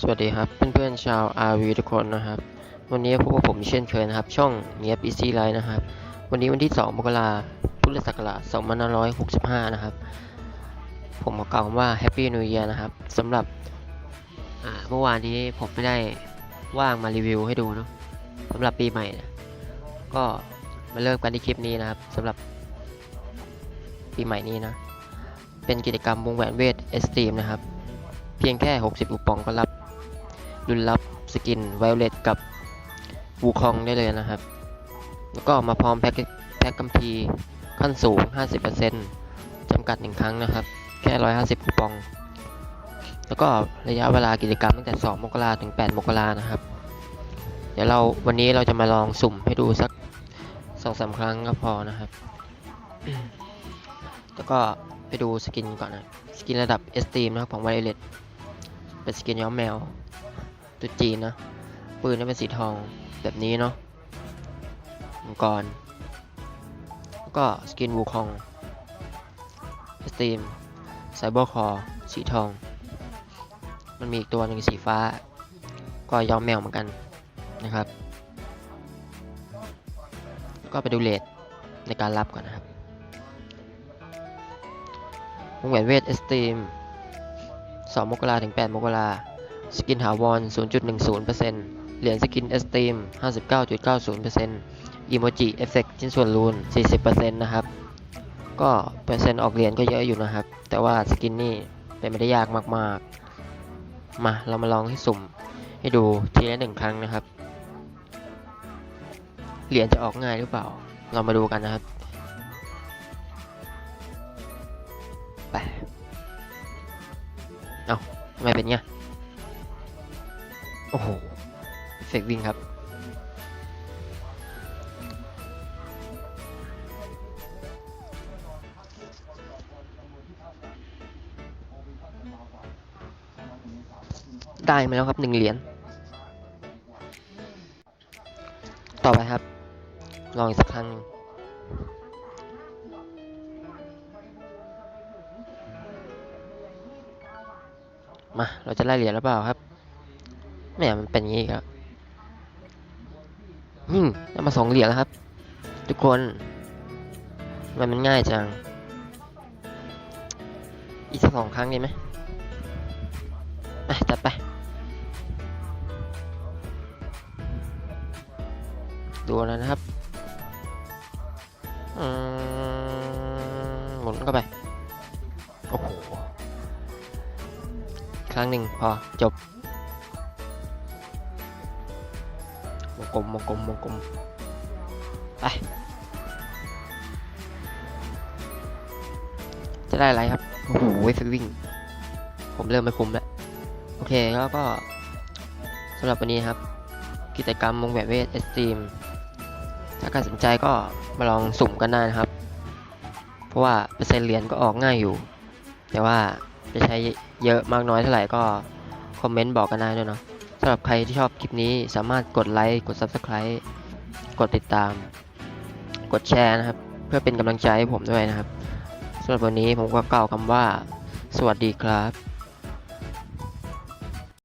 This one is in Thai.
สวัสดีครับเพื่อนๆชาว RV ทุกคนนะครับ วันนี้พบกับผมเช่นเคยนะครับ ช่องเนียบ Easy Life นะครับ วันนี้วันที่ 2 มกราพุทธศักราช2565 นะครับ ผมขอกล่าวว่า Happy New Year นะครับสำหรับเมื่อวานนี้ผมไม่ได้ว่างมารีวิวให้ดูเนาะสำหรับปีใหม่นะก็มาเริ่มกันที่คลิปนี้นะครับสำหรับปีใหม่นี้นะ เป็นกิจกรรมวงแหวนเวทเอสตีมนะครับ เพียงแค่ 60 อุปองก็รับ รุ่นรับสกินไวโอเลตกับวูคองได้เลยนะครับ แล้วก็มาพร้อมแพ็คแพ็คกัมพีขั้นสูง 50%จำกัด 1 ครั้งนะครับ แค่ 150 คูปอง แล้วก็ระยะเวลากิจกรรมตั้งแต่ 2 มกราถึง 8 มกรานะครับ เดี๋ยวเราวันนี้เราจะมาลองสุ่มให้ดูสัก 2-3 ครั้งก็พอนะครับ แล้วก็ไปดูสกินก่อนนะ สกินระดับเอสตีมนะครับของไวเลตเป็นสกินย้อมแมว ตัวจีนนะ ปืนนี่เป็นสีทองแบบนี้เนาะมังกรแล้วก็สกินวูคองสตีมไซเบอร์คอสีทอง มันมีอีกตัวหนึ่งสีฟ้า ก็ย้อมแมวเหมือนกันนะครับแล้วก็ไปดูเลทในการรับก่อนนะครับวงแหวนเวทเอสตีม2มกราถึง 8 มกรา สกินหาวอน0.10%เหรียญสกินเอสตีม59.90%อีโมจิเอฟเฟกชิ้นส่วนรูน 40%นะครับ ก็เปอร์เซ็นต์ออกเหรียญก็เยอะอยู่นะครับ แต่ว่าสกินนี่เป็นไม่ได้ยากมากๆ มาเรามาลองให้สุ่มให้ดูทีละหนึ่งครั้งนะครับ เหรียญจะออกง่ายหรือเปล่า เรามาดูกันนะครับไปเอาทำไมเป็นเงี้ย โอ้โหเฟกวิ่งครับได้มาแล้วครับหนึ่งเหรียญ ต่อไปครับ ลองอีกสักครั้งหนึ่งมา เราจะไล่เหรียญหรือเปล่าครับ แหม่มันเป็นอย่างนี้ครับอืมได้มาสองเหรียญแล้วครับ ทุกคนมันมันง่ายจัง อีกสักสองครั้งดีไหมไปจัดไป ดูแล้วนะครับ อืมหมุนเข้าไป โอ้โห ครั้งหนึ่งพอจบ วงกลมวงกลมวงกลมไปจะได้อะไรครับโอ้โหสวิ่งผมเริ่มไม่คุ้มแล้ว โอเคแล้วก็สำหรับวันนี้ครับ กิจกรรมวงแหวนเวทเอสตรีมถ้าใครสนใจก็มาลองสุ่มกันได้นะครับ เพราะว่าเปอร์เซ็นต์เหรียญก็ออกง่ายอยู่ แต่ว่าจะใช้เยอะมากน้อยเท่าไหร่ก็คอมเมนต์บอกกันได้ด้วยเนาะ สำหรับใครที่ชอบคลิปนี้สามารถกดไลค์ กด Subscribe กดติดตาม กดแชร์นะครับ เพื่อเป็นกำลังใจให้ผมด้วยนะครับสำหรับวันนี้ผมก็กล่าวคำว่า สวัสดีครับ